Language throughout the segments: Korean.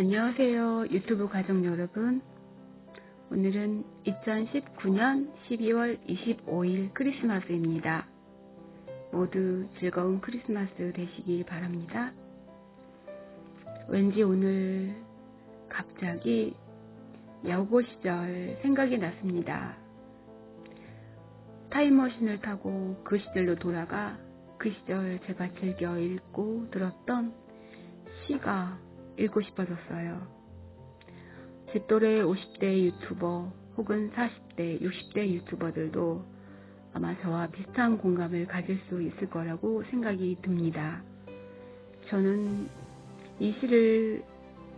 안녕하세요. 유튜브 가족 여러분. 오늘은 2019년 12월 25일 크리스마스입니다. 모두 즐거운 크리스마스 되시길 바랍니다. 왠지 오늘 갑자기 여고 시절 생각이 났습니다. 타임머신을 타고 그 시절로 돌아가 그 시절 제가 즐겨 읽고 들었던 시가 읽고 싶어졌어요. 제 또래 50대 유튜버 혹은 40대, 60대 유튜버들도 아마 저와 비슷한 공감을 가질 수 있을 거라고 생각이 듭니다. 저는 이 시를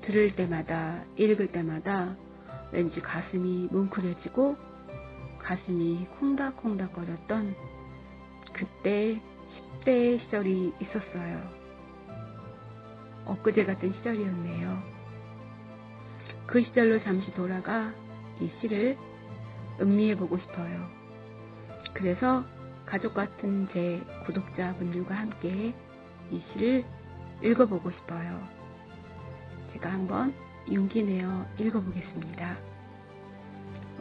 들을 때마다, 읽을 때마다 왠지 가슴이 뭉클해지고 가슴이 콩닥콩닥거렸던 그때 10대 시절이 있었어요. 엊그제 같은 시절이었네요. 그 시절로 잠시 돌아가 이 시를 음미해보고 싶어요. 그래서 가족 같은 제 구독자분들과 함께 이 시를 읽어보고 싶어요. 제가 한번 용기 내어 읽어보겠습니다.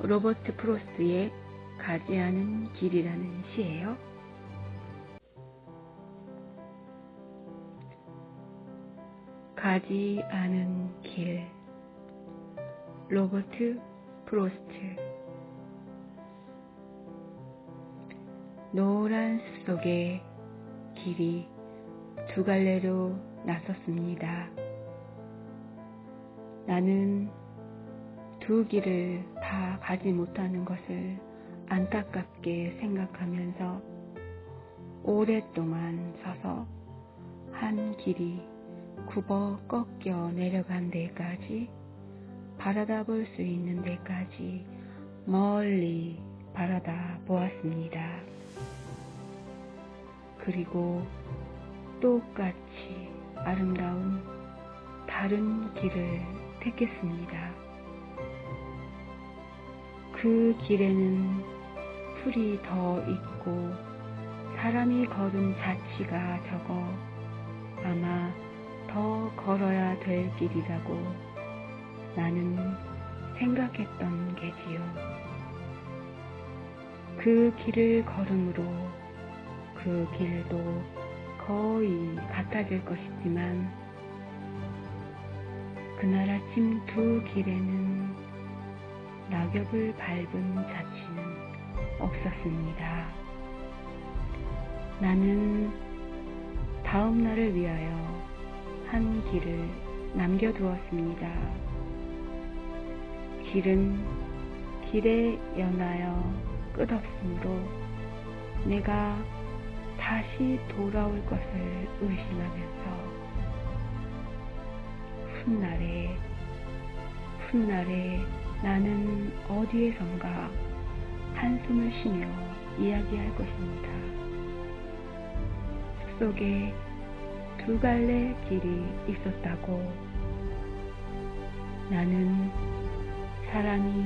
로버트 프로스트의 가지 않은 길이라는 시예요. 가지 않은 길 로버트 프로스트 노란 숲 속에 길이 두 갈래로 나섰습니다. 나는 두 길을 다 가지 못하는 것을 안타깝게 생각하면서 오랫동안 서서 한 길이 굽어 꺾여 내려간 데까지 바라다 볼 수 있는 데까지 멀리 바라다 보았습니다. 그리고 똑같이 아름다운 다른 길을 택했습니다. 그 길에는 풀이 더 있고 사람이 걸은 자치가 적어 아마 더 걸어야 될 길이라고 나는 생각했던 게지요. 그 길을 걸음으로 그 길도 거의 같아질 것이지만 그날 아침 두 길에는 낙엽을 밟은 자취는 없었습니다. 나는 다음 날을 위하여 한 길을 남겨두었습니다. 길은 길에 연하여 끝없으므로 내가 다시 돌아올 것을 의심하면서 훗날에 훗날에 나는 어디에선가 한숨을 쉬며 이야기할 것입니다. 숲속에 두 갈래 길이 있었다고. 나는 사람이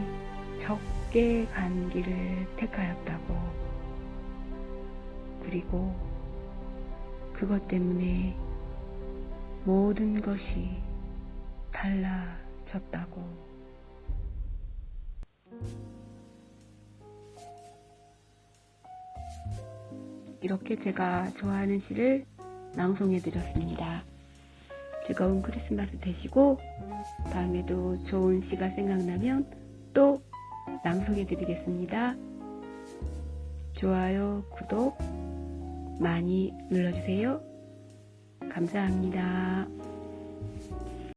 적게 간 길을 택하였다고. 그리고 그것 때문에 모든 것이 달라졌다고. 이렇게 제가 좋아하는 시를 낭송해 드렸습니다. 즐거운 크리스마스 되시고 다음에도 좋은 시가 생각나면 또 낭송해 드리겠습니다. 좋아요, 구독 많이 눌러주세요. 감사합니다.